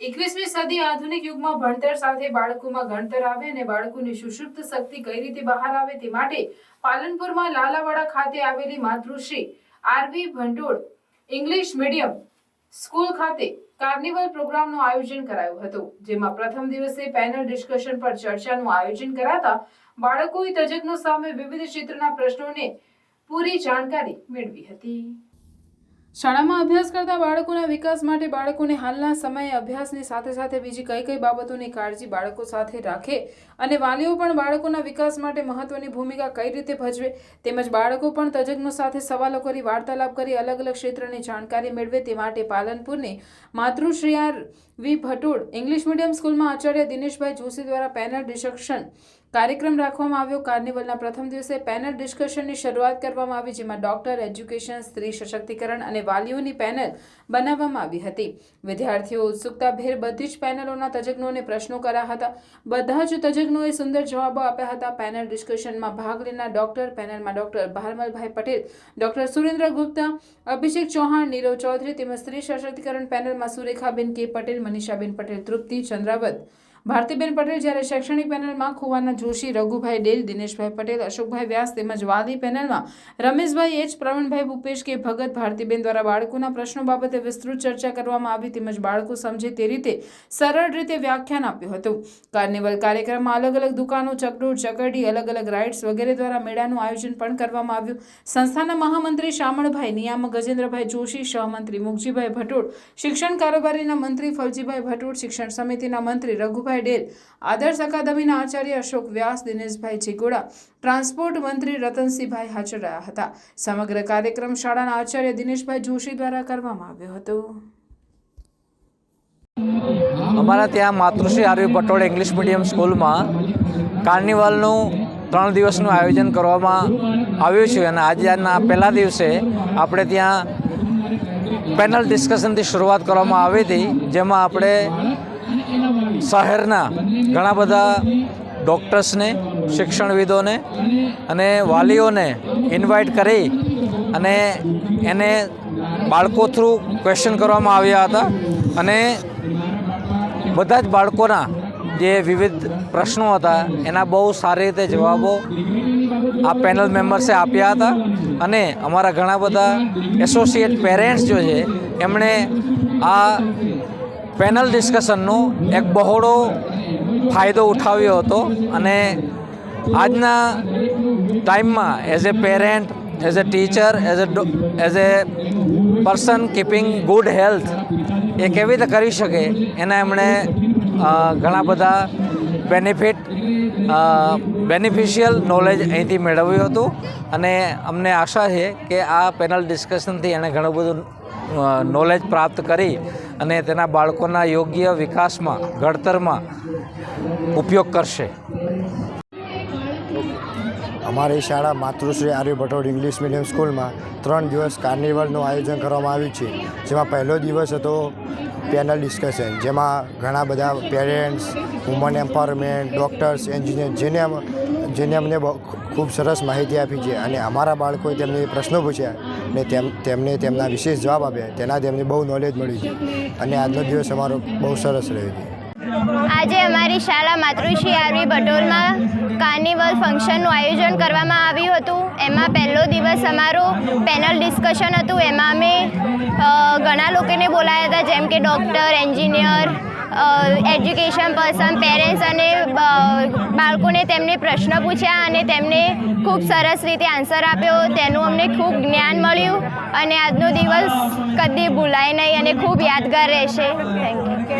એકવીસમી સદી આધુનિક યુગમાં ભણતર સાથે બાળકોમાં ગણતર આવે અને બાળકોની સુષુપ્ત શક્તિ કઈ રીતે બહાર આવે તે માટે પાલનપુરમાં લાલાવાડા ખાતે આવેલી Matrushri R V Bhantol English medium school ખાતે કાર્નિવલ પ્રોગ્રામનું આયોજન કરાયું હતું, જેમાં પ્રથમ દિવસે પેનલ ડિસ્કશન પર ચર્ચાનું આયોજન કરાતા બાળકોએ તજજ્ઞો સામે વિવિધ ક્ષેત્રના પ્રશ્નોને પૂરી જાણકારી મેળવી હતી. શાળામાં અભ્યાસ કરતા બાળકોના વિકાસ માટે બાળકોને હાલના સમયે અભ્યાસની સાથે સાથે બીજી કઈ કઈ બાબતોની કાળજી બાળકો સાથે રાખે અને વાલીઓ પણ બાળકોના વિકાસ માટે મહત્વની ભૂમિકા કઈ રીતે ભજવે તેમજ બાળકો પણ તજજ્ઞો સાથે સવાલો કરી, વાર્તાલાપ કરી, અલગ અલગ ક્ષેત્રની જાણકારી મેળવે તે માટે પાલનપુરની માતૃશ્રીયાર વી ભટોળ ઇંગ્લિશ મીડિયમ સ્કૂલમાં આચાર્ય દિનેશભાઈ જોશી દ્વારા પેનલ ડિસ્કશન કાર્યક્રમ રાખવામાં આવ્યો. કાર્નિવલના પ્રથમ દિવસે પેનલ ડિસ્કશનની શરૂઆત કરવામાં આવી, જેમાં ડોક્ટર, એજ્યુકેશન, સ્ત્રી સશક્તિકરણ અને વાલીઓની પેનલ બનાવવામાં આવી હતી. વિદ્યાર્થીઓ ઉત્સુકતાભેર બધી જ પેનલોના તજજ્ઞોને પ્રશ્નો કર્યા હતા. બધા જ તજજ્ઞોએ સુંદર જવાબો આપ્યા હતા. પેનલ ડિસ્કશનમાં ભાગ લેનાર ડોક્ટર, પેનલમાં ડોક્ટર ભારમલભાઈ પટેલ, ડોક્ટર સુરેન્દ્ર ગુપ્તા, અભિષેક ચૌહાણ, નીરવ ચૌધરી તેમજ સ્ત્રી સશક્તિકરણ પેનલમાં સુરેખાબેન કે પટેલ, મનીષાબેન પટેલ, તૃપ્તિ ચંદ્રાવત ભારતીબેન પટેલ જ્યારે શૈક્ષણિક પેનલમાં ખુવાના જોશી, રઘુભાઈ ડેલ, દિનેશભાઈ પટેલ, અશોકભાઈ વ્યાસ તેમજ વાદી પેનલમાં રમેશભાઈ એચ, પ્રવીણભાઈ ભૂપેશ કે ભગત ભારતીબેન દ્વારા બાળકોના પ્રશ્નો બાબતે વિસ્તૃત ચર્ચા કરવામાં આવી તેમજ બાળકો સમજે તે રીતે સરળ રીતે વ્યાખ્યાન આપ્યું હતું. કાર્નિવલ કાર્યક્રમમાં અલગ અલગ દુકાનો, ચકડોળ, ચકરડી, અલગ અલગ રાઇડ્સ વગેરે દ્વારા મેળાનું આયોજન પણ કરવામાં આવ્યું. સંસ્થાના મહામંત્રી શામળભાઈ, નિયામક ગજેન્દ્રભાઈ જોશી, સહમંત્રી મુખજીભાઈ ભટોળ શિક્ષણ કારોબારીના મંત્રી ફલજીભાઈ ભટોળ શિક્ષણ સમિતિના મંત્રી રઘુભાઈ ડેલ. આદર્શ અકાદમીના આચાર્ય અશોક વ્યાસ, દિનેશભાઈ ચીગોડા, ટ્રાન્સપોર્ટ મંત્રી રતનસિંહભાઈ હાજર રહ્યા હતા. સમગ્ર કાર્યક્રમ શાળાના આચાર્ય દિનેશભાઈ જોશી દ્વારા કરવામાં આવ્યો હતો. અમારા ત્યાં Matrushri R V Patol English medium સ્કૂલમાં કાર્નિવલનું ત્રણ દિવસનું આયોજન કરવામાં આવ્યું છે અને આજના પહેલા દિવસે આપણે ત્યાં પેનલ ડિસ્કશનથી શરૂઆત કરવામાં આવી હતી, જેમાં આપણે શહેરના ઘણા બધા ડૉક્ટર્સને, શિક્ષણવિદોને અને વાલીઓને ઇન્વાઇટ કરી અને એને બાળકો થ્રુ ક્વેશ્ચન કરવામાં આવ્યા હતા અને બધા જ બાળકોના જે વિવિધ પ્રશ્નો હતા એના બહુ સારી રીતે જવાબો આ પેનલ મેમ્બર્સે આપ્યા હતા અને અમારા ઘણા બધા એસોસિએટ પેરેન્ટ્સ જો છે, એમણે આ પેનલ ડિસ્કશનનો એક બહોળો ફાયદો ઉઠાવ્યો હતો અને આજના ટાઈમમાં as a parent as a teacher as a as a person keeping good health એ કેવી રીતે કરી શકે? એના એમણે ઘણા બધા બેનિફિટ બેનિફિશિયલ નોલેજ અહીંથી મેળવ્યું હતું. અને અમને આશા છે કે આ પેનલ ડિસ્કશનથી એણે ઘણું બધું નોલેજ પ્રાપ્ત કરી. અને તેના બાળકોના યોગ્ય વિકાસમાં, ઘડતરમાં ઉપયોગ કરશે. અમારી શાળા માતૃશ્રી આર્ય ભટોડ ઇંગ્લિશ મીડિયમ સ્કૂલમાં ત્રણ દિવસ કાર્નિવલનું આયોજન કરવામાં આવ્યું છે. જેમાં પહેલો દિવસ હતો પેનલ ડિસ્કશન જેમાં ઘણા બધા parents woman empowerment doctors engineer જેને જેને અમને ખૂબ સરસ માહિતી આપી છે. અને અમારા બાળકોએ તેમને પ્રશ્નો પૂછ્યા ને તેમ તેમને તેમના વિશેષ જવાબ આપ્યા. તેનાથી તેમને બહુ નોલેજ મળ્યું છે. અને આજનો દિવસ અમારો બહુ સરસ રહ્યો છે. આજે અમારી શાળા માતૃશ્રી આરવી ભટોલમાં કાર્નિવલ ફંક્શનનું આયોજન કરવામાં આવ્યું હતું. એમાં પહેલો દિવસ અમારું પેનલ ડિસ્કશન હતું. એમાં અમે ઘણા લોકોને બોલાયા હતા, જેમ કે doctor engineer education person parents અને બાળકોને તેમને પ્રશ્ન પૂછ્યા અને તેમને ખૂબ સરસ રીતે આન્સર આપ્યો. તેનું અમને ખૂબ જ્ઞાન મળ્યું અને આજનો દિવસ કદી ભૂલાય નહીં અને ખૂબ યાદગાર રહેશે. Thank you